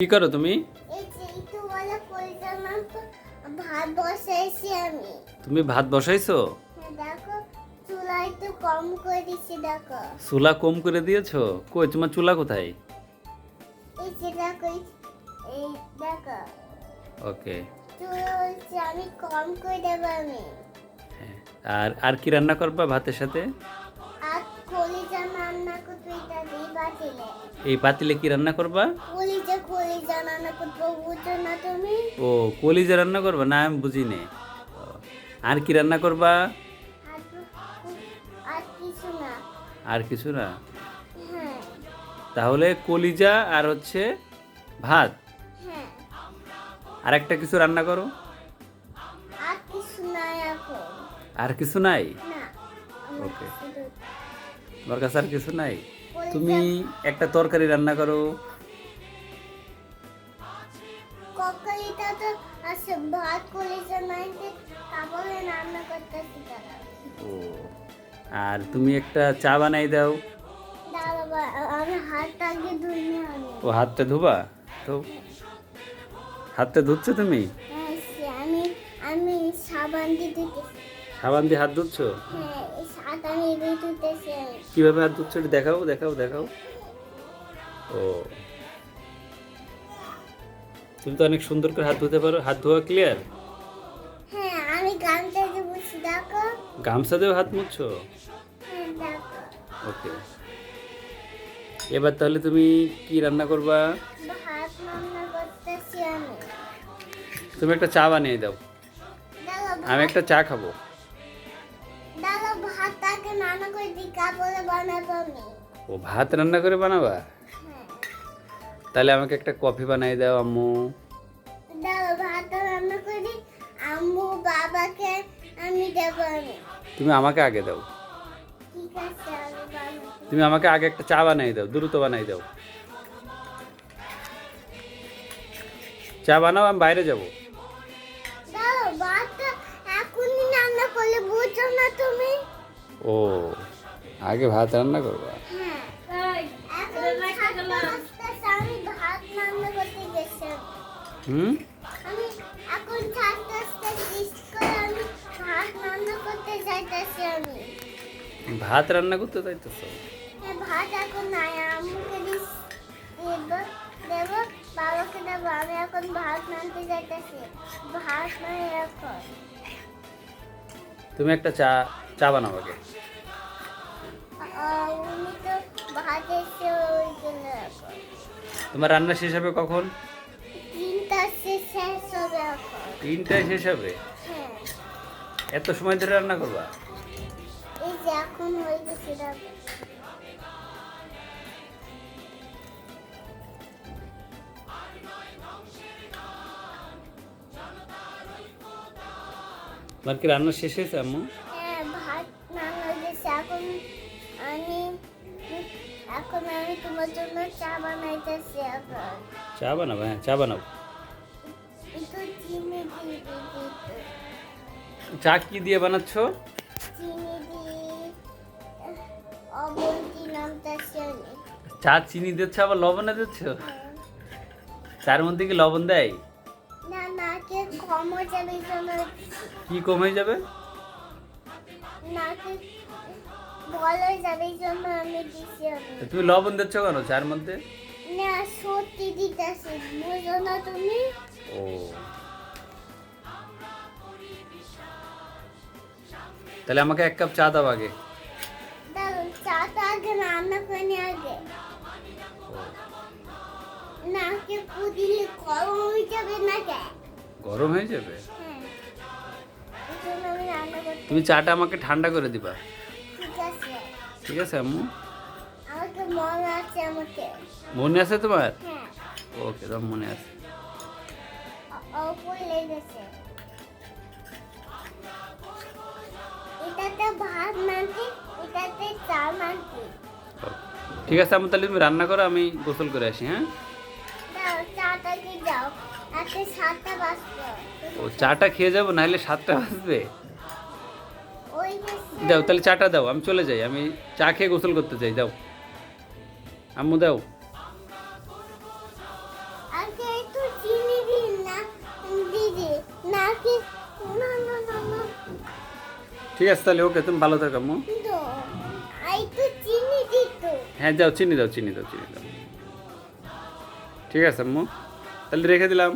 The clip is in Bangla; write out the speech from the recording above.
কি করো তুমি? এই ভাত বসাইছি আমি। তুমি ভাত বসাইছো? হ্যাঁ, দেখো চুলা একটু কম করে দেখো। চুলা কম করে দিয়েছ? কই তোমার চুলা কোথায়? এই যে দেখো এই- এই দেখো। ওকে। চুলা আমি কম করে দেবো আমি। হ্যাঁ আর আর কি রান্না করবা ভাতের সাথে? আর কলিজা রান্না করতে এটা দিই এই পাতিলে কি রান্না করবা? রান্না করতে বুঝছ না তুমি? ও কলিজা রান্না করবা? না আমি বুঝি নে। আর কি রান্না করবা? আর কিছু না। আর কিছু না? হ্যাঁ। তাহলে কলিজা আর হচ্ছে ভাত। হ্যাঁ। আর একটা কিছু রান্না করো। আর কিছু নাই ওকে। তোমার কাছে আর কিছু নাই? তুমি একটা তরকারি রান্না করো। তো আছে ভাত কলিজা নাইতে তারপরে রান্না করতেছি তারা ও আর তুমি একটা চা বানাই দাও। আমি হাতটা আগে আমি। ও হাতটা ধোবা? তো হাতটা ধুচ্ছ তুমি? হ্যাঁ আমি আমি সাবান দিয়ে ধুতেছি সাবান দিয়ে হাত ধুচ্ছ? হ্যাঁ কীভাবে হাত ধুচ্ছ দেখাও দেখাও দেখাও। ও তুমি তো অনেক সুন্দর করে হাত ধুতে পারো হাত ধোয়া ক্লিয়ার হ্যাঁ আমি গানটা যে বলছি দেখো। গামছা দিয়েও হাত মুছছো? হ্যাঁ ওকে এবার তাহলে তুমি কি রান্না করবা? ভাত রান্না করতেছি আমি। তুমি একটা চা বানিয়ে দাও। আমি একটা চা খাব। দেখো ভাতটাকে রান্না করে দিই কাপড়ে বানাবো আমি। ও ভাত রান্না করে বানাবা? হ্যাঁ তাহলে আমাকে একটা কফি বানিয়ে দাও আম্মু। আম্মু বাবাকে আমি দেবো তুমি আমাকে আগে দাও। তুমি আমাকে আগে একটা চা বানিয়ে দাও দ্রুত বানিয়ে দাও। চা বানাও আমি বাইরে যাব। দেখো ভাতটা এখনই রান্না করলে বুঝছ না তুমি? ও আগে ভাত রান্না করবা? হ্যাঁ এখন সাতটা বাজতেছে, আমি ভাত রান্না করতে গেছি হুম? ভাত রান্না করতে চাইতেছো হ্যাঁ, ভাত এখন নাই আম্মুকে দিস দেব দেব বাবাকে দেব আমি এখন ভাত রাঁধতে ভাত নাই এখন। তুমি একটা চা চা বানাও আগে। তোমার রান্না শেষ হবে কখন? তিনটায় শেষ হবে? হ্যাঁ। এত সময় ধরে রান্না করবা? তোমার কি রান্না শেষ হয়েছে আম্মু? হ্যাঁ ভাত রান্না এখন আমি এখন আমি তোমার জন্য চা বানাইতেছি চা বানাবো? হ্যাঁ চা বানাবো চা কি দিয়ে বানাচ্ছ? চা চিনি দিচ্ছ আবার লবণে দিচ্ছ? চার মধ্যে কি লবণ দেয়? হয়ে কি কম হয়ে যাবে? হয়ে তুমি লবণ দিচ্ছ কেন চার মধ্যে? না সত্যি দিতেছি বুঝো না তুমি। তাহলে আমাকে এক কাপ চা দাও আগে। গরম হয়ে যাবে হয়ে তুমি চাটা আমাকে ঠান্ডা করে দিবা। ঠিক আছে। আম্মু? মনে আছে তোমার? হ্যাঁ। ওকে তোমার মনে আছে। ঠিক আছে আমি তাহলে তুমি রান্না করো আমি গোসল করে আসি হ্যাঁ? ও চাটা খেয়ে যাব নাহলে সাতটা বাজবে? দাও তাহলে চাটা দাও আমি চলে যাই আমি চা খেয়ে গোসল করতে চাই দাও। আম্মু দাও। না ঠিক আছে তাহলে ওকে তুমি ভালো থাকো মু। হ্যাঁ যাও চিনি দাও চিনি দাও চিনি দাও। ঠিক আছে আম্মু তাহলে রেখে দিলাম।